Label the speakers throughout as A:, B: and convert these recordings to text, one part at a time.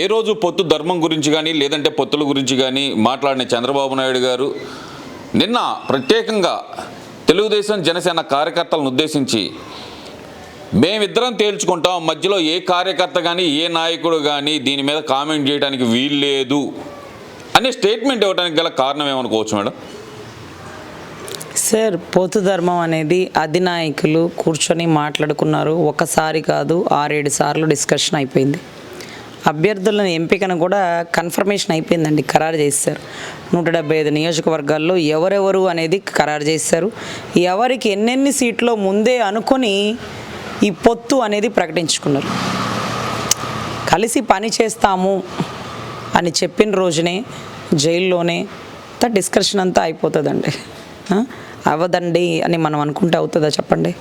A: ఏ రోజు పొత్తు ధర్మం గురించి కానీ లేదంటే పొత్తుల గురించి కానీ మాట్లాడిన చంద్రబాబు నాయుడు గారు నిన్న ప్రత్యేకంగా తెలుగుదేశం జనసేన కార్యకర్తలను ఉద్దేశించి మేమిద్దరం తేల్చుకుంటాం మధ్యలో ఏ కార్యకర్త కానీ ఏ నాయకుడు కానీ దీని మీద కామెంట్ చేయడానికి వీల్లేదు అనే స్టేట్మెంట్ ఇవ్వడానికి గల కారణం ఏమనుకోవచ్చు మేడం?
B: సార్ పోతు ధర్మం అనేది అధినాయకులు కూర్చొని మాట్లాడుకున్నారు. ఒకసారి కాదు ఆరేడు సార్లు డిస్కషన్ అయిపోయింది. అభ్యర్థుల ఎంపికను కూడా కన్ఫర్మేషన్ అయిపోయిందండి ఖరారు చేశారు. నూట డెబ్బై ఐదు నియోజకవర్గాల్లో ఎవరెవరు అనేది ఖరారు చేశారు. ఎవరికి ఎన్నెన్ని సీట్లో ముందే అనుకొని ఈ పొత్తు అనేది ప్రకటించుకున్నారు. కలిసి పని చేస్తాము అని చెప్పిన రోజునే జైల్లోనే అంతా డిస్కషన్ అంతా అయిపోతుందండి. అవ్వదండి అని మనం అనుకుంటే అవుతుందా చెప్పండి?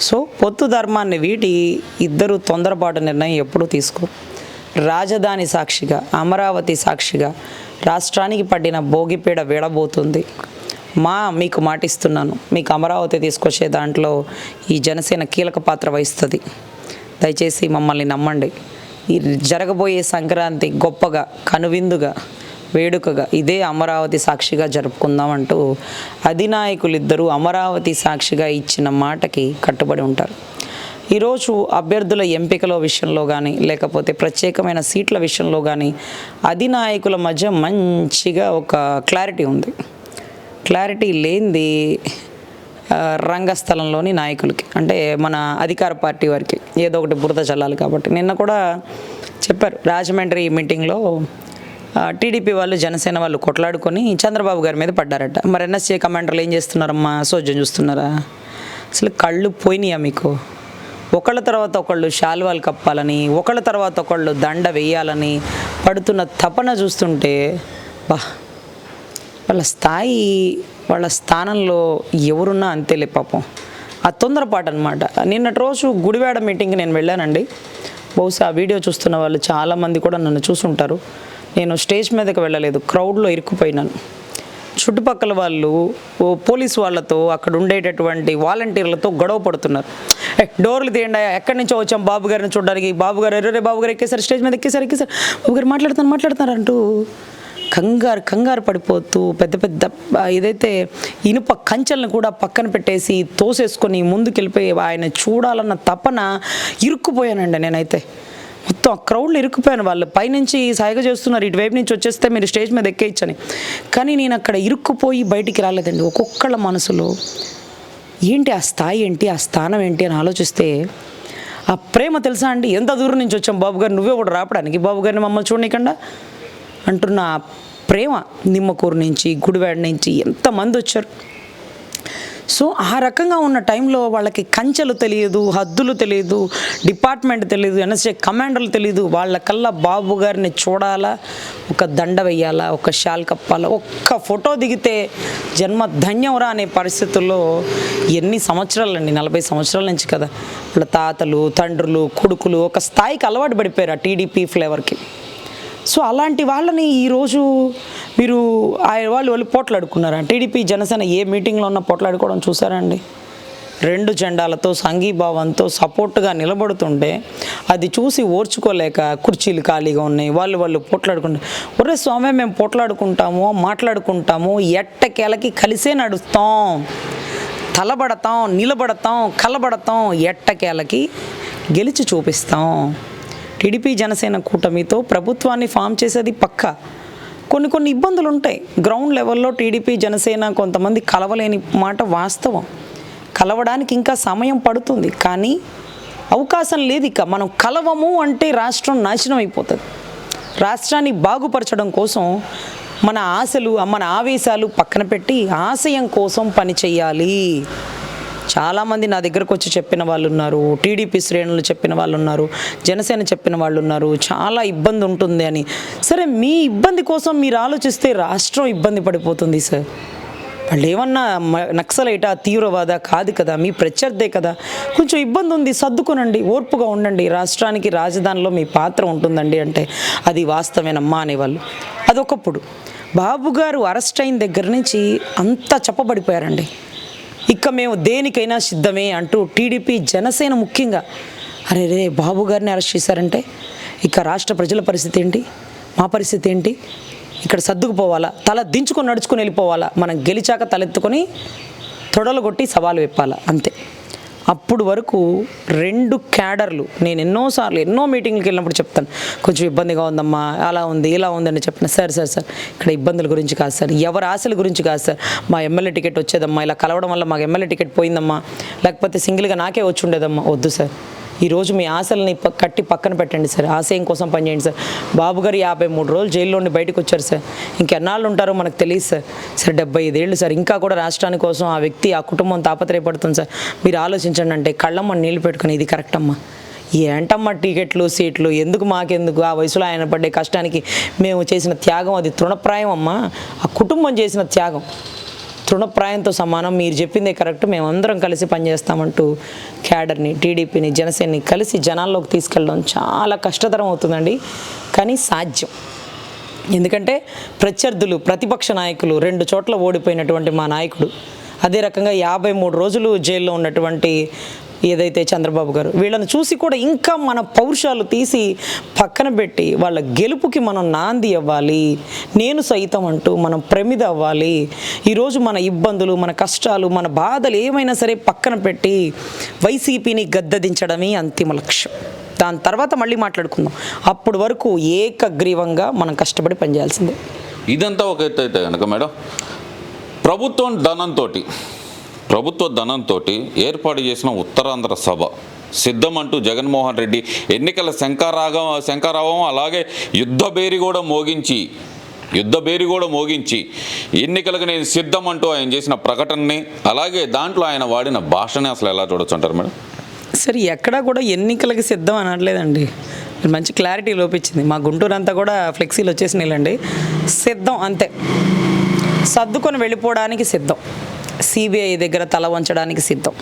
B: సో పొత్తు ధర్మాన్ని వీటి ఇద్దరు తొందరపాటు నిర్ణయం ఎప్పుడూ తీసుకోరు. రాజధాని సాక్షిగా అమరావతి సాక్షిగా రాష్ట్రానికి పడిన భోగిపీడ వేడబోతుంది. మా మీకు మాటిస్తున్నాను. మీకు అమరావతి తీసుకొచ్చే దాంట్లో ఈ జనసేన కీలక పాత్ర వహిస్తుంది. దయచేసి మమ్మల్ని నమ్మండి. ఈ జరగబోయే సంక్రాంతి గొప్పగా కనువిందుగా వేడుకగా ఇదే అమరావతి సాక్షిగా జరుపుకుందామంటూ అధినాయకులిద్దరూ అమరావతి సాక్షిగా ఇచ్చిన మాటకి కట్టుబడి ఉంటారు. ఈరోజు అభ్యర్థుల ఎంపికల విషయంలో కానీ లేకపోతే ప్రత్యేకమైన సీట్ల విషయంలో కానీ అధినాయకుల మధ్య మంచిగా ఒక క్లారిటీ ఉంది. క్లారిటీ లేనిది రంగస్థలంలోని నాయకులకి అంటే మన అధికార పార్టీ వారికి ఏదో ఒకటి బురద చల్లాలి కాబట్టి. నిన్న కూడా చెప్పారు రాజమండ్రి మీటింగ్లో టీడీపీ వాళ్ళు జనసేన వాళ్ళు కొట్లాడుకొని చంద్రబాబు గారి మీద పడ్డారట. మరి ఎన్ఎస్ఏ కమాండర్లు ఏం చేస్తున్నారమ్మా? సోజ్యం చూస్తున్నారా? అసలు కళ్ళు పోయినాయా మీకు? ఒకళ్ళ తర్వాత ఒకళ్ళు శాల్వాలు కప్పాలని ఒకళ్ళ తర్వాత ఒకళ్ళు దండ వేయాలని పడుతున్న తపన చూస్తుంటే బా వాళ్ళ స్థాయి వాళ్ళ స్థానంలో ఎవరున్నా అంతేలే పాపం. ఆ తొందరపాటు అనమాట నిన్నటి రోజు గుడివాడ మీటింగ్కి నేను వెళ్ళానండి. బహుశా ఆ వీడియో చూస్తున్న వాళ్ళు చాలామంది కూడా నన్ను చూసుంటారు. నేను స్టేజ్ మీదకి వెళ్ళలేదు క్రౌడ్లో ఇరుక్కుపోయినాను. చుట్టుపక్కల వాళ్ళు ఓ పోలీస్ వాళ్ళతో అక్కడ ఉండేటటువంటి వాలంటీర్లతో గొడవ పడుతున్నారు. ఏ డోర్లు తీయండి ఎక్కడి నుంచో వచ్చాం బాబు గారిని చూడడానికి. బాబు గారు ఎర్రే బాబు గారు ఎక్కేసారు స్టేజ్ మీద ఎక్కేసారు ఎక్కేసారు. బాబు గారు మాట్లాడుతాను మాట్లాడుతున్నారు అంటూ కంగారు కంగారు పడిపోతూ పెద్ద పెద్ద ఏదైతే ఇనుప కంచెలను కూడా పక్కన పెట్టేసి తోసేసుకొని ముందుకెళ్ళిపోయి ఆయన చూడాలన్న తపన ఇరుక్కుపోయానండి నేనైతే. మొత్తం ఆ క్రౌడ్లో ఇరుక్కుపోయాను. వాళ్ళు పైనుంచి సాయిగ చేస్తున్నారు. ఇటువైపు నుంచి వచ్చేస్తే మీరు స్టేజ్ మీద ఎక్కేయచ్చని. కానీ నేను అక్కడ ఇరుక్కుపోయి బయటికి రాలేదండి. ఒక్కొక్కళ్ళ మనసులో ఏంటి ఆ స్థాయి ఏంటి ఆ స్థానం ఏంటి అని ఆలోచిస్తే ఆ ప్రేమ తెలుసా అండి? ఎంత దూరం నుంచి వచ్చాం? బాబు గారు నువ్వే కూడా రాపడానికి. బాబు గారిని మమ్మల్ని చూడనికండా అంటున్న ప్రేమ నిమ్మకూరు నుంచి గుడివాడ నుంచి ఎంతమంది వచ్చారు? సో ఆ రకంగా ఉన్న టైంలో వాళ్ళకి కంచెలు తెలియదు హద్దులు తెలియదు డిపార్ట్మెంట్ తెలియదు ఎన్ఎస్ఏ కమాండర్లు తెలియదు. వాళ్ళకల్లా బాబు గారిని చూడాలా ఒక దండ వేయాలా ఒక షాల్ కప్పాలా ఒక్క ఫోటో దిగితే జన్మ ధన్యంరా అనే పరిస్థితుల్లో ఎన్ని సంవత్సరాలండి నలభై సంవత్సరాల నుంచి కదా. వాళ్ళ తాతలు తండ్రులు కొడుకులు ఒక స్థాయికి అలవాటు పడిపోయారు ఆ టీడీపీ ఫ్లేవర్కి. సో అలాంటి వాళ్ళని ఈరోజు మీరు ఆయన వాళ్ళు వాళ్ళు పోట్లాడుకున్నారా? టీడీపీ జనసేన ఏ మీటింగ్లో ఉన్న పోట్లాడుకోవడం చూసారండి? రెండు జెండాలతో సంఘీభావంతో సపోర్ట్గా నిలబడుతుంటే అది చూసి ఓర్చుకోలేక కుర్చీలు ఖాళీగా ఉన్నాయి వాళ్ళు వాళ్ళు పోట్లాడుకుంటారు ఒరే స్వామి మేము పోట్లాడుకుంటాము మాట్లాడుకుంటాము ఎట్టకేలకి కలిసే నడుస్తాం తలబడతాం నిలబడతాం కలబడతాం ఎట్టకేలకి గెలిచి చూపిస్తాం. టీడీపీ జనసేన కూటమితో ప్రభుత్వాన్ని ఫామ్ చేసేది పక్క. కొన్ని కొన్ని ఇబ్బందులు ఉంటాయి. గ్రౌండ్ లెవెల్లో టీడీపీ జనసేన కొంతమంది కలవలేని మాట వాస్తవం. కలవడానికి ఇంకా సమయం పడుతుంది. కానీ అవకాశం లేదు ఇక. మనం కలవము అంటే రాష్ట్రం నాశనం అయిపోతుంది. రాష్ట్రాన్ని బాగుపరచడం కోసం మన ఆశలు మన ఆవేశాలు పక్కన పెట్టి ఆశయం కోసం పని చేయాలి. చాలామంది నా దగ్గరకు వచ్చి చెప్పిన వాళ్ళు ఉన్నారు టీడీపీ శ్రేణులు చెప్పిన వాళ్ళు ఉన్నారు జనసేన చెప్పిన వాళ్ళు ఉన్నారు చాలా ఇబ్బంది ఉంటుంది అని. సరే మీ ఇబ్బంది కోసం మీరు ఆలోచిస్తే రాష్ట్రం ఇబ్బంది పడిపోతుంది సార్. వాళ్ళు ఏమన్నా నక్సలైట నక్సలైటా తీవ్రవాద కాదు కదా మీ ప్రత్యర్థే కదా. కొంచెం ఇబ్బంది ఉంది సర్దుకోనండి ఓర్పుగా ఉండండి. రాష్ట్రానికి రాజధానిలో మీ పాత్ర ఉంటుందండి అంటే అది వాస్తవేనమ్మా అనేవాళ్ళు. అదొకప్పుడు. బాబు గారు అరెస్ట్ అయిన దగ్గర నుంచి అంతా చెప్పబడిపోయారండి. ఇక మేము దేనికైనా సిద్ధమే అంటూ టీడీపీ జనసేన ముఖ్యంగా అరే రే బాబు గారిని అరెస్ట్ చేశారంటే ఇక రాష్ట్ర ప్రజల పరిస్థితి ఏంటి? మా పరిస్థితి ఏంటి? ఇక్కడ సర్దుకుపోవాలా? తల దించుకొని నడుచుకొని వెళ్ళిపోవాలా? మనం గెలిచాక తలెత్తుకొని తొడలు కొట్టి సవాలు విప్పాలా అంతే. అప్పుడు వరకు రెండు క్యాడర్లు నేను ఎన్నోసార్లు ఎన్నో మీటింగ్కి వెళ్ళినప్పుడు చెప్తాను కొంచెం ఇబ్బందిగా ఉందమ్మా అలా ఉంది ఇలా ఉందని చెప్పిన సార్ సార్ సార్ ఇక్కడ ఇబ్బందుల గురించి కాదు సార్ ఎవరి ఆశల గురించి కాదు సార్ మా ఎమ్మెల్యే టికెట్ వచ్చేదమ్మా ఇలా కలవడం వల్ల మాకు ఎమ్మెల్యే టికెట్ పోయిందమ్మా లేకపోతే సింగిల్గా నాకే వచ్చి ఉండేదమ్మా వద్దు సార్. ఈరోజు మీ ఆశల్ని కట్టి పక్కన పెట్టండి సార్. ఆశయం కోసం పనిచేయండి సార్. బాబు గారు యాభై మూడు రోజులు జైల్లోని బయటకు వచ్చారు సార్. ఇంకెన్నాళ్ళు ఉంటారో మనకు తెలియదు సార్. సార్ డెబ్బై ఐదేళ్ళు సార్. ఇంకా కూడా రాష్ట్రాని కోసం ఆ వ్యక్తి ఆ కుటుంబం తాపత్రయపడుతుంది సార్. మీరు ఆలోచించండి అంటే కళ్ళమ్మ నీళ్ళు పెట్టుకుని ఇది కరెక్ట్ అమ్మా ఏంటమ్మా టికెట్లు సీట్లు? ఎందుకు మాకెందుకు? ఆ వయసులో ఆయన పడ్డే కష్టానికి మేము చేసిన త్యాగం అది తృణప్రాయం అమ్మా. ఆ కుటుంబం చేసిన త్యాగం. తృణప్రాయంతో సమానం. మీరు చెప్పిందే కరెక్ట్. మేమందరం కలిసి పనిచేస్తామంటూ క్యాడర్ని టీడీపీని జనసేనని కలిసి జనాల్లోకి తీసుకెళ్ళడం చాలా కష్టతరం అవుతుందండి. కానీ సాధ్యం. ఎందుకంటే ప్రత్యర్థులు ప్రతిపక్ష నాయకులు రెండు చోట్ల ఓడిపోయినటువంటి మా నాయకుడు. అదే రకంగా యాభై మూడు రోజులు జైల్లో ఉన్నటువంటి ఏదైతే చంద్రబాబు గారు వీళ్ళని చూసి కూడా ఇంకా మన పౌరుషాలు తీసి పక్కన పెట్టి వాళ్ళ గెలుపుకి మనం నాంది అవ్వాలి నేను సైతం అంటూ మనం ప్రమిద అవ్వాలి. ఈరోజు మన ఇబ్బందులు మన కష్టాలు మన బాధలు ఏమైనా సరే పక్కన పెట్టి వైసీపీని గద్దదించడమే అంతిమ లక్ష్యం. దాని తర్వాత మళ్ళీ మాట్లాడుకుందాం. అప్పటి వరకు ఏకగ్రీవంగా మనం కష్టపడి పనిచేయాల్సిందే.
A: ఇదంతా ఒక ఎత్తు అయితే కనుక మేడం. ప్రభుత్వం ధనంతో ప్రభుత్వ ధనంతో ఏర్పాటు చేసిన ఉత్తరాంధ్ర సభ. సిద్ధం అంటూ జగన్మోహన్ రెడ్డి ఎన్నికల శంకారాగం శంకారావం అలాగే యుద్ధ బేరి కూడా మోగించి యుద్ధ బేరి కూడా మోగించి ఎన్నికలకు నేను సిద్ధం అంటూ ఆయన చేసిన ప్రకటనని అలాగే దాంట్లో ఆయన వాడిన భాషని అసలు ఎలా చూడొచ్చు అంటారు మేడం?
B: సరే ఎక్కడా కూడా ఎన్నికలకి సిద్ధం అనట్లేదండి. మీరు మంచి క్లారిటీ లోపించింది మా గుంటూరు అంతా కూడా ఫ్లెక్సీలు వచ్చేసినాయిలండి. సిద్ధం అంతే. సర్దుకొని వెళ్ళిపోవడానికి సిద్ధం. సిబిఐ దగ్గర తల వంచడానికి సిద్ధం.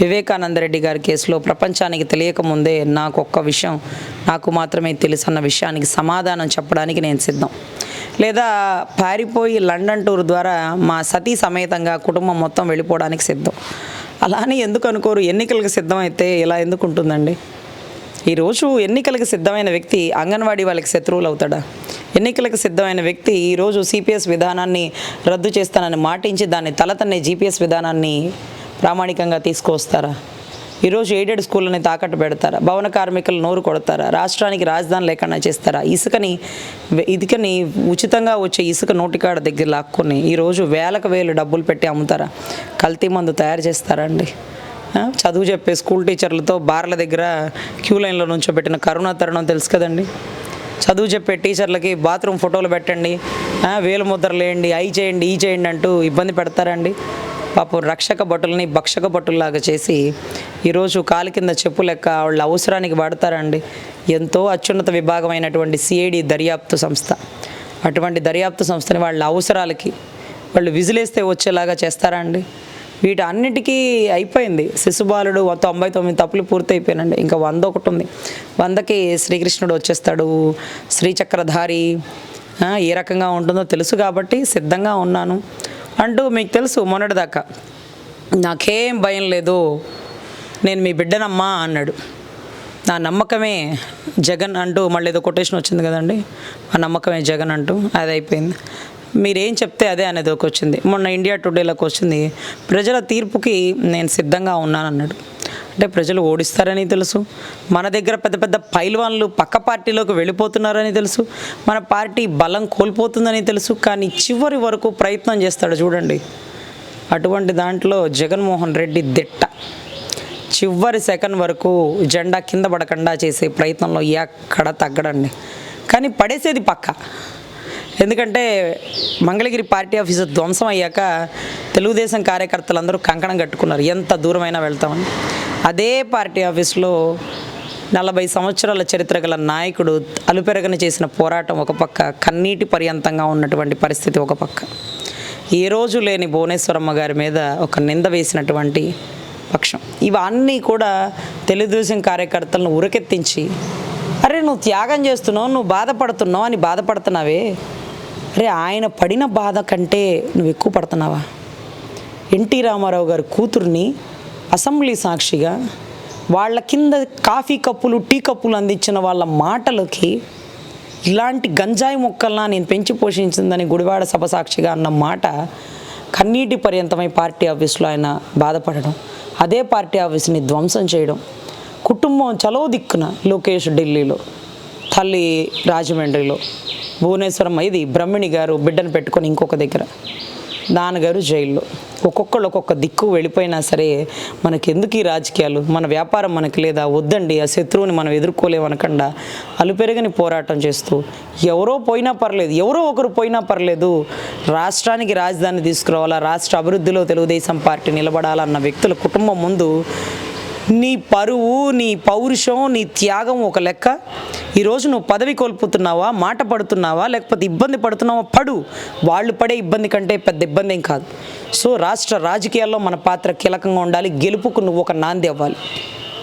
B: వివేకానందరెడ్డి గారి కేసులో ప్రపంచానికి తెలియకముందే నాకు ఒక్క విషయం నాకు మాత్రమే తెలుసన్న విషయానికి సమాధానం చెప్పడానికి నేను సిద్ధం. లేదా పారిపోయి లండన్ టూర్ ద్వారా మా సతీ సమేతంగా కుటుంబం మొత్తం వెళ్ళిపోవడానికి సిద్ధం. అలా అని ఎందుకు అనుకోరు? ఎన్నికలకు సిద్ధమైతే ఇలా ఎందుకు ఉంటుందండి? ఈరోజు ఎన్నికలకు సిద్ధమైన వ్యక్తి అంగన్వాడీ వాళ్ళకి శత్రువులు అవుతాడా? ఎన్నికలకు సిద్ధమైన వ్యక్తి ఈరోజు సిపిఎస్ విధానాన్ని రద్దు చేస్తానని మాటించి దాన్ని తలతన్నే జీపీఎస్ విధానాన్ని ప్రామాణికంగా తీసుకువస్తారా? ఈరోజు ఎయిడెడ్ స్కూళ్ళని తాకట్టు పెడతారా? భవన కార్మికులు నోరు కొడతారా? రాష్ట్రానికి రాజధాని లేకుండా చేస్తారా? ఇసుకని ఇదికని ఉచితంగా వచ్చే ఇసుక నోటికాడ దగ్గర లాక్కొని ఈరోజు వేలకు వేలు డబ్బులు పెట్టి అమ్ముతారా? కల్తీ మందు తయారు చేస్తారా అండి? చదువు చెప్పే స్కూల్ టీచర్లతో బార్ల దగ్గర క్యూ లైన్లో నుంచోబెట్టిన కరోనా తరుణం తెలుసు కదండి. చదువు చెప్పే టీచర్లకి బాత్రూమ్ ఫోటోలు పెట్టండి. వేలు ముద్రలు వేయండి చేయండి ఈ చేయండి అంటూ ఇబ్బంది పెడతారండి. పాపం రక్షక భటుల్ని భక్షక భటుల్లాగా చేసి ఈరోజు కాలు కింద చెప్పు లెక్క వాళ్ళ అవసరానికి వాడతారండి. ఎంతో అత్యున్నత విభాగమైనటువంటి సిఐడి దర్యాప్తు సంస్థ. అటువంటి దర్యాప్తు సంస్థని వాళ్ళ అవసరాలకి వాళ్ళు విజిలేస్తే వచ్చేలాగా చేస్తారా అండి వీటన్నిటికీ అయిపోయింది. శిశుబాలుడు తొంభై తొమ్మిది తప్పులు పూర్తయిపోయినండి ఇంకా వంద ఒకటి ఉంది. వందకి శ్రీకృష్ణుడు వచ్చేస్తాడు. శ్రీచక్రధారి ఏ రకంగా ఉంటుందో తెలుసు కాబట్టి సిద్ధంగా ఉన్నాను అంటూ మీకు తెలుసు మొన్నటిదాకా. నాకేం భయం లేదు. నేను మీ బిడ్డనమ్మా అన్నాడు. నా నమ్మకమే జగన్ అంటూ మళ్ళీ ఏదో కొటేషన్ వచ్చింది కదండి. ఆ నమ్మకమే జగన్ అంటూ అది అయిపోయింది. మీరేం చెప్తే అదే అనేది ఒక వచ్చింది. మొన్న ఇండియా టుడేలోకి వచ్చింది. ప్రజల తీర్పుకి నేను సిద్ధంగా ఉన్నాను అన్నాడు అంటే ప్రజలు ఓడిస్తారని తెలుసు. మన దగ్గర పెద్ద పెద్ద పైల్వాన్లు పక్క పార్టీలోకి వెళ్ళిపోతున్నారని తెలుసు. మన పార్టీ బలం కోల్పోతుందని తెలుసు. కానీ చివరి వరకు ప్రయత్నం చేస్తాడు చూడండి. అటువంటి దాంట్లో జగన్మోహన్ రెడ్డి దిట్ట. చివరి సెకండ్ వరకు జెండా కింద పడకుండా చేసే ప్రయత్నంలో ఎక్కడ తగ్గడండి. కానీ పడేసేది పక్క. ఎందుకంటే మంగళగిరి పార్టీ ఆఫీసు ధ్వంసం అయ్యాక తెలుగుదేశం కార్యకర్తలందరూ కంకణం కట్టుకున్నారు. ఎంత దూరమైనా వెళ్తామని. అదే పార్టీ ఆఫీస్లో నలభై సంవత్సరాల చరిత్ర గల నాయకుడు అలుపెరగని చేసిన పోరాటం ఒక పక్క కన్నీటి పర్యంతంగా ఉన్నటువంటి పరిస్థితి ఒక పక్క. ఏ రోజు లేని భువనేశ్వరమ్మ గారి మీద ఒక నింద వేసినటువంటి పక్షం. ఇవన్నీ కూడా తెలుగుదేశం కార్యకర్తలను ఉరకెత్తించి అరే నువ్వు త్యాగం చేస్తున్నావు నువ్వు బాధపడుతున్నావు అని బాధపడుతున్నావే. అరే ఆయన పడిన బాధ కంటే నువ్వు ఎక్కువ పడుతున్నావా? ఎన్టీ రామారావు గారి కూతుర్ని అసెంబ్లీ సాక్షిగా వాళ్ళ కింద కాఫీ కప్పులు టీ కప్పులు అందించిన వాళ్ళ మాటలకి ఇలాంటి గంజాయి మొక్కల్లా నేను పెంచి పోషించిందని గుడివాడ సభ సాక్షిగా అన్న మాట కన్నీటి పర్యంతమై పార్టీ ఆఫీస్లో ఆయన బాధపడడం అదే పార్టీ ఆఫీస్ని ధ్వంసం చేయడం కుటుంబం చలో దిక్కున లోకేష్ ఢిల్లీలో తల్లి రాజమండ్రిలో భువనేశ్వరం ఇది బ్రహ్మిణి గారు బిడ్డను పెట్టుకొని ఇంకొక దగ్గర. నాన్నగారు జైల్లో. ఒక్కొక్కళ్ళు ఒక్కొక్క దిక్కు వెళ్ళిపోయినా సరే మనకి ఎందుకు ఈ రాజకీయాలు? మన వ్యాపారం మనకి లేదా? వద్దండి ఆ శత్రువుని మనం ఎదుర్కోలేమనకుండా అలుపెరగని పోరాటం చేస్తూ ఎవరో పోయినా పర్లేదు ఎవరో ఒకరు పోయినా పర్లేదు రాష్ట్రానికి రాజధాని తీసుకురావాలా రాష్ట్ర అభివృద్ధిలో తెలుగుదేశం పార్టీ నిలబడాలన్న వ్యక్తుల కుటుంబం ముందు నీ పరువు నీ పౌరుషం నీ త్యాగం ఒక లెక్క. ఈరోజు నువ్వు పదవి కోల్పోతున్నావా మాట పడుతున్నావా లేకపోతే ఇబ్బంది పడుతున్నావా? పడు. వాళ్ళు పడే ఇబ్బంది కంటే పెద్ద ఇబ్బంది ఏం కాదు. సో రాష్ట్ర రాజకీయాల్లో మన పాత్ర కీలకంగా ఉండాలి. గెలుపుకు నువ్వు ఒక నాంది అవ్వాలి.